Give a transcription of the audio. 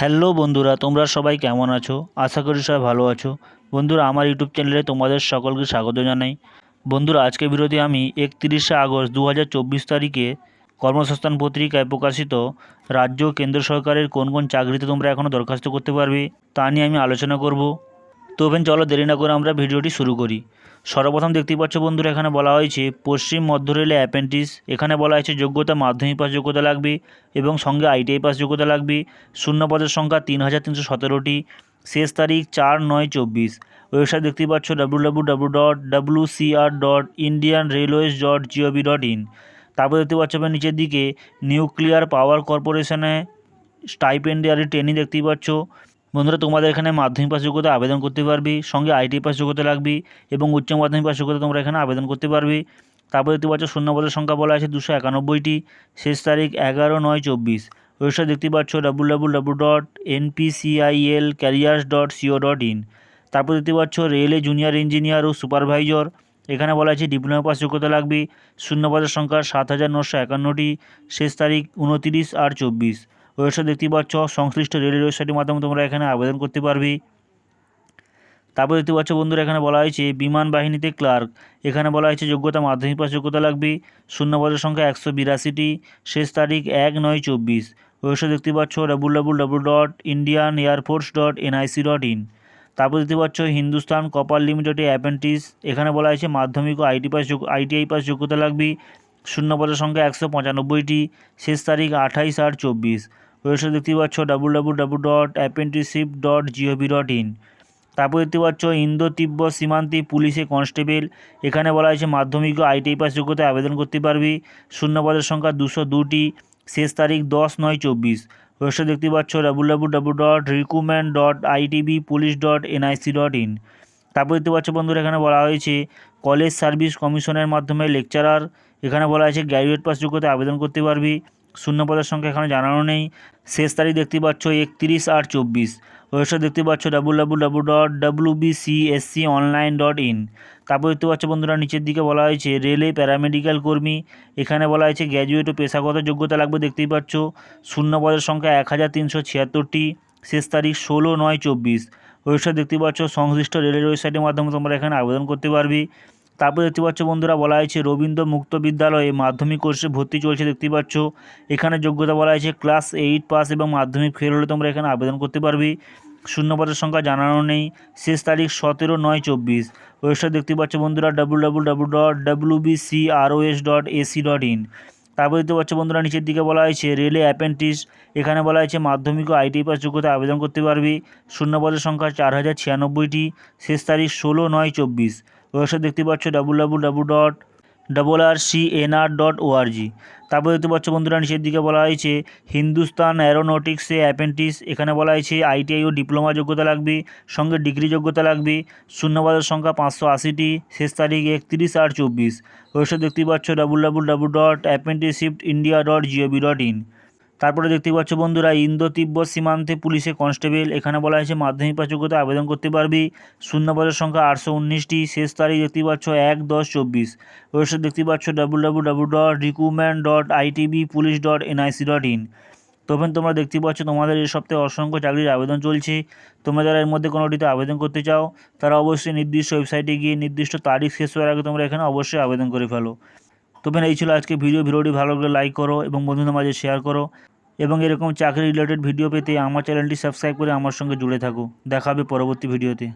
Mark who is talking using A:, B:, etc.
A: Hello বন্ধুরা, তোমরা সবাই কেমন আছো? আশা করি সবাই ভালো আছো। বন্ধুরা, আমার ইউটিউব চ্যানেলে তোমাদের সকলকে স্বাগত জানাই। বন্ধুরা আজকের ভিডিওতে আমি একত্রিশে আগস্ট দু হাজার চব্বিশ তারিখে কর্মসংস্থান পত্রিকায় প্রকাশিত রাজ্য কেন্দ্র সরকারের কোন কোন চাকরিতে তোমরা এখনও দরখাস্ত করতে পারবে তা নিয়ে আমি আলোচনা করব। তো চলো দেরি না করে আমরা ভিডিওটি শুরু করি। সর্বপ্রথম দেখতেই পাচ্ছ বন্ধুরা, এখানে বলা হয়েছে, পশ্চিম মধ্য রেলে অ্যাপেন্টিস এখানে বলা হয়েছে যোগ্যতা, মাধ্যমিক পাস যোগ্যতা লাগবে এবং সঙ্গে আইটিআই পাস যোগ্যতা লাগবে। শূন্য পদের সংখ্যা তিন হাজার তিনশো সতেরোটি। শেষ তারিখ চার নয় চব্বিশ। ওয়েবসাইট দেখতেই পাচ্ছ W W W dot W CR dot Indian railways dot GOV dot in তারপর দেখতে পাচ্ছ এবার নিচের দিকে, নিউক্লিয়ার পাওয়ার কর্পোরেশনে স্টাইপেন্ডিয়ারি ট্রেনিং দেখতেই পাচ্ছ। বন্ধুরা, তোমাদের এখানে মাধ্যমিক পাস যোগ্যতা আবেদন করতে পারবি, সঙ্গে আইটি পাস যোগ্যতা লাগবে এবং উচ্চ মাধ্যমিক পাস যোগ্যতা তোমরা এখানে আবেদন করতে পারবে। তারপর দেখতে পাচ্ছ শূন্যপদের সংখ্যা বলা আছে দুশো একানব্বইটি। শেষ তারিখ এগারো নয় চব্বিশ। ওয়েবসাইট দেখতে পাচ্ছ W W W dot NPCIL careers dot CO dot in তারপর দেখতে পাচ্ছ, রেলে জুনিয়র ইঞ্জিনিয়ার ও সুপারভাইজার এখানে বলা আছে ডিপ্লোমা পাস যোগ্যতা লাগবে। শূন্যপদের সংখ্যা সাত হাজার নশো একান্নটি। শেষ তারিখ উনতিরিশ আর চব্বিশ। ওয়েবসাইট দেখতে পাচ্ছ, সংশ্লিষ্ট রেলের ওয়েবসাইটের মাধ্যমে তোমরা এখানে আবেদন করতে পারবে। তারপর দেখতে পাচ্ছ বন্ধুরা, এখানে বলা হয়েছে, বিমান বাহিনীতে ক্লার্ক। এখানে বলা হয়েছে, যোগ্যতা, মাধ্যমিক পাস যোগ্যতা লাগবে। শূন্য পদের সংখ্যা একশো বিরাশিটি। শেষ তারিখ এক নয় চব্বিশ। ওয়েবসাইট দেখতে পাচ্ছ W W W dot Indian air force dot NIC dot in তারপর দেখতে পাচ্ছ, হিন্দুস্তান কপার লিমিটেডে অ্যাপেন্টিস এখানে বলা হয়েছে, মাধ্যমিক ও আইটি পাস আইটিআই পাস যোগ্যতা লাগবে। শূন্য পদের সংখ্যা একশো পঁচানব্বইটি। শেষ তারিখ আঠাইশ আট চব্বিশ। ওয়েবসাইট দেখতে পাচ্ছ W W W dot apprenticeship dot GOV dot in তারপর দেখতে পাচ্ছ ইন্দো তিব্বত সীমান্তে পুলিশে কনস্টেবল। এখানে বলা হয়েছে মাধ্যমিক ও আইটিআই পাস যোগ্যতায় আবেদন করতে পারবি। শূন্য পদের সংখ্যা দুশো দুটি। শেষ তারিখ দশ নয় চব্বিশ। ওয়েবসাইট দেখতে পাচ্ছ W W W dot recruitment dot ITB police dot NIC dot in তারপর দেখতে পাচ্ছ বন্ধুরা, এখানে বলা হয়েছে কলেজ সার্ভিস কমিশনের মাধ্যমে লেকচারার। এখানে বলা হয়েছে গ্র্যাজুয়েট পাস যোগ্যতায় আবেদন করতে পারবি। শূন্য পদের সংখ্যা এখানে জানানো নেই। শেষ তারিখ দেখতে পাচ্ছ একত্রিশ আট চব্বিশ। ওয়েবসাইট দেখতে পাচ্ছ W W W dot W BCSC online dot in তারপর দেখতে পাচ্ছ বন্ধুরা, নিচের দিকে বলা হয়েছে, রেলে প্যারামেডিক্যাল কর্মী। এখানে বলা হয়েছে, গ্র্যাজুয়েট ও পেশাগত যোগ্যতা লাগবে দেখতেই পাচ্ছ। শূন্য পদের সংখ্যা এক হাজার তিনশো ছিয়াত্তরটি। শেষ তারিখ ষোলো নয় চব্বিশ। ওয়েবসাইট দেখতে পাচ্ছ, সংশ্লিষ্ট রেলের ওয়েবসাইটের মাধ্যমে তোমরা এখানে আবেদন করতে পারবি। তারপর দেখতে পাচ্ছ বন্ধুরা, বলা হয়েছে রবীন্দ্র মুক্ত বিদ্যালয়ে মাধ্যমিক কোর্সে ভর্তি চলছে দেখতে পাচ্ছ। এখানে যোগ্যতা বলা হয়েছে ক্লাস এইট পাস এবং মাধ্যমিক ফেল হলে তোমরা এখানে আবেদন করতে পারবি। শূন্যপদের সংখ্যা জানানো নেই। শেষ তারিখ সতেরো নয় চব্বিশ। ওয়েবসাইট দেখতে পাচ্ছ বন্ধুরা W W dot dot AC dot in তারপর দেখতে পাচ্ছ বন্ধুরা, নিচের দিকে বলা হয়েছে রেলে অ্যাপেন্টিস এখানে বলা হয়েছে মাধ্যমিক ও আইটি পাস যোগ্যতা আবেদন করতে পারবি। শূন্যপদের সংখ্যা চার হাজার ছিয়ানব্বইটি। শেষ তারিখ ষোলো নয় চব্বিশ। ওয়েবসাইট দেখতে পাচ্ছ W double W dot double R C N R dot ORG তারপর দেখতে পাচ্ছ বন্ধুরা, নিচের দিকে বলা হয়েছে, হিন্দুস্তান অ্যারোনটিক্সে অ্যাপেন্টিস এখানে বলা হয়েছে আইটিআই ও ডিপ্লোমা যোগ্যতা লাগবে, সঙ্গে ডিগ্রি যোগ্যতা লাগবে, শূন্যবাদের সংখ্যা পাঁচশো আশিটি, শেষ তারিখ একত্রিশ আট চব্বিশ। ওয়েবসাইট দেখতে পাচ্ছ W W W dot apprenticeship India dot GOV dot in তারপরে দেখতে পাচ্ছ বন্ধুরা, ইন্দো তিব্বত সীমান্তে পুলিশে কনস্টেবল, এখানে বলা হয়েছে মাধ্যমিক পাস যোগ্যতা আবেদন করতে পারবি। শূন্যপদের সংখ্যা আটশো উনিশটি, শেষ তারিখ দেখতে পাচ্ছ এক দশ চব্বিশ। ওয়েবসাইট দেখতে পাচ্ছ W W W dot dot police dot dot in তখন তোমরা দেখতে পাচ্ছ তোমাদের এই সপ্তাহে অসংখ্য চাকরির আবেদন চলছে। তোমরা যারা এর মধ্যে কোনোটিতে আবেদন করতে চাও, তারা অবশ্যই নির্দিষ্ট ওয়েবসাইটে গিয়ে নির্দিষ্ট তারিখ শেষ হওয়ার আগে তোমরা এখানে অবশ্যই আবেদন করে ফেলো। তবে এই ছিল আজকে ভিডিও ভিডিওটি ভালো লাগলে লাইক করো এবং বন্ধুদের মাঝে শেয়ার করো। এবং এরকম চাকরি রিলেটেড ভিডিও পেতে আমার চ্যানেলটি সাবস্ক্রাইব করে আমার সঙ্গে জুড়ে থাকো। দেখা হবে পরবর্তী ভিডিওতে